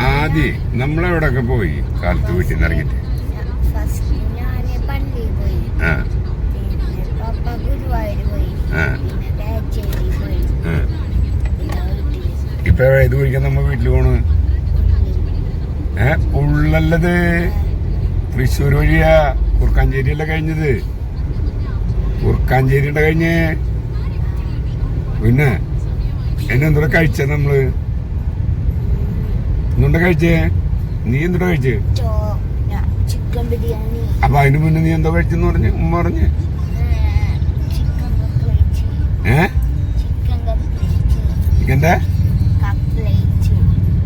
ആദ്യം നമ്മളെവിടെയൊക്കെ പോയി? കാലത്ത് വീട്ടിൽ നിന്ന് ഇറങ്ങിട്ട് ആ. ഇപ്പൊ ഏത് കുഴിക്കാൻ നമ്മ വീട്ടിൽ പോണ്? ഏ? തൃശ്ശൂർ വഴിയാ. കുർക്കാഞ്ചേരിയല്ല കഴിഞ്ഞത്? കുർക്കാഞ്ചേരിയുടെ കഴിഞ്ഞ്. പിന്നെ എന്നെന്തോ കഴിച്ച നമ്മൾ? എന്തുണ്ട കഴിച്ചേ? നീ എന്തുണ്ട് കഴിച്ചേ? ചിക്കൻ ബിരിയാണി. അപ്പൊ അതിന് മുന്നേ നീ എന്തോ കഴിച്ചെന്ന് പറഞ്ഞു ഉമ്മ പറഞ്ഞു. ഏ? ചിക്കൻ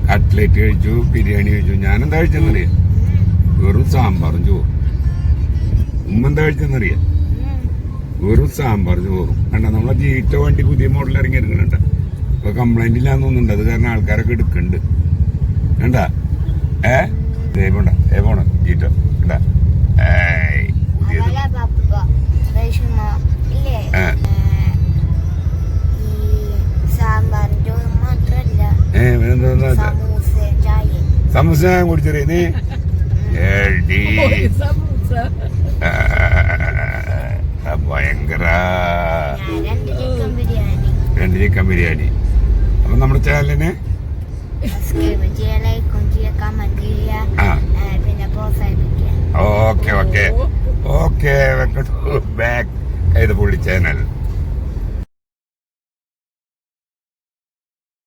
കട്ട്ലേറ്റ് കഴിച്ചു ബിരിയാണി കഴിച്ചു. ഞാൻ എന്താ കഴിച്ചെന്നറിയാം വെറും സാമ്പാറും ചോറും. ഉമ്മ എന്താ കഴിച്ചെന്നറിയാം? വെറും സാമ്പാർ ചോറും. കണ്ട നമ്മളെ ജീറ്റ വണ്ടി പുതിയ മോഡൽ ഇറങ്ങിയിരിക്കണ ഇപ്പൊ കംപ്ലൈന്റ് ഇല്ലാന്ന് തോന്നുന്നുണ്ട്. അത് കാരണം ആൾക്കാരൊക്കെ എടുക്കണ്ട് കണ്ട? ഏ? ദേ പോണ്ട ഏ പോണ ജീറ്റ കണ്ട? സമൂസ ഞാൻ കുടിച്ചറിയ നീ? ഭയങ്കര. രണ്ട് ചിക്കൻ ബിരിയാണി. അപ്പൊ നമ്മുടെ ചാനലിന് ഓക്കെ ഓക്കെ ഓക്കെ വെക്കട്ടു ബാക്ക് ഇത് പുള്ളി ചാനൽ